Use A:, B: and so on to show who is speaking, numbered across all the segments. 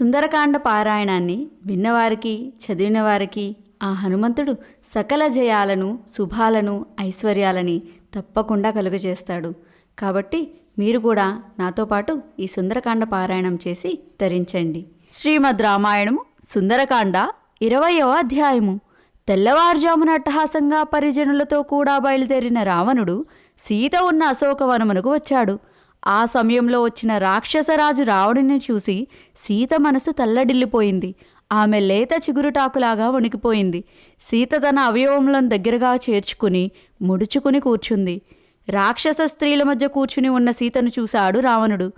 A: సుందరకాండ పారాయణాన్ని విన్నవారికి చదివిన వారికి ఆ హనుమంతుడు సకల జయాలను శుభాలను ఐశ్వర్యాలని తప్పకుండా కలుగజేస్తాడు. కాబట్టి మీరు కూడా నాతో పాటు ఈ సుందరకాండ పారాయణం చేసి ధరించండి శ్రీమద్ రామాయణము సుందరకాండ ఇరవయవ అధ్యాయము. తెల్లవారుజామున అట్టహాసంగా పరిజనులతో కూడా బయలుదేరిన రావణుడు సీత ఉన్న అశోకవనమునకు వచ్చాడు. ఆ సమయంలో వచ్చిన రాక్షసరాజు రావడిని చూసి సీత మనసు తల్లడిల్లిపోయింది. ఆమె లేత చిగురుటాకులాగా వణికిపోయింది. సీత తన అవయవములను దగ్గరగా చేర్చుకుని ముడుచుకుని కూర్చుంది. రాక్షస స్త్రీల మధ్య కూర్చుని ఉన్న సీతను చూశాడు రావణుడు.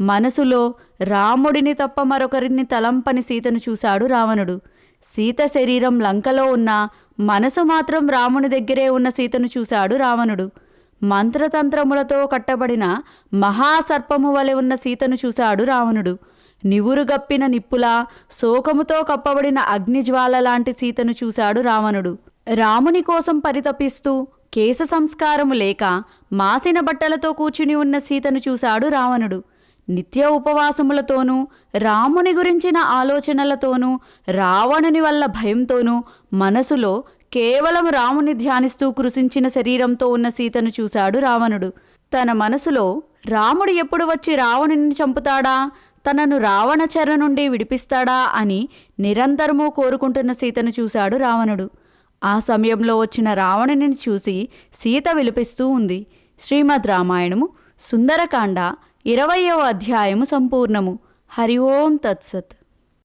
A: మనసులో రాముడిని తప్ప మరొకరిని తలంపని సీతను చూశాడు రావణుడు. సీత శరీరం లంకలో ఉన్న మనసు మాత్రం రాముని దగ్గరే ఉన్న సీతను చూశాడు రావణుడు. మంత్రతంత్రములతో కట్టబడిన మహాసర్పము వలె ఉన్న సీతను చూశాడు రావణుడు. నివురుగప్పిన నిప్పులా శోకముతో కప్పబడిన అగ్నిజ్వాల లాంటి సీతను చూశాడు రావణుడు. రాముని కోసం పరితపిస్తూ కేశ సంస్కారము లేక మాసిన బట్టలతో కూర్చుని ఉన్న సీతను చూశాడు రావణుడు. నిత్య ఉపవాసములతోనూ రాముని గురించిన ఆలోచనలతోనూ రావణుని వల్ల భయంతోనూ మనసులో కేవలం రాముని ధ్యానిస్తూ కృషించిన శరీరంతో ఉన్న సీతను చూశాడు రావణుడు. తన మనసులో రాముడు ఎప్పుడు వచ్చి రావణుని చంపుతాడా? తనను రావణ చెర నుండి విడిపిస్తాడా? అని నిరంతరము కోరుకుంటున్న సీతను చూశాడు రావణుడు. ఆ సమయంలో వచ్చిన రావణుని చూసి సీత విలిపిస్తూ ఉంది. శ్రీమద్ రామాయణము సుందరకాండ ఇరవయవ అధ్యాయము సంపూర్ణము. హరి ఓం తత్సత్.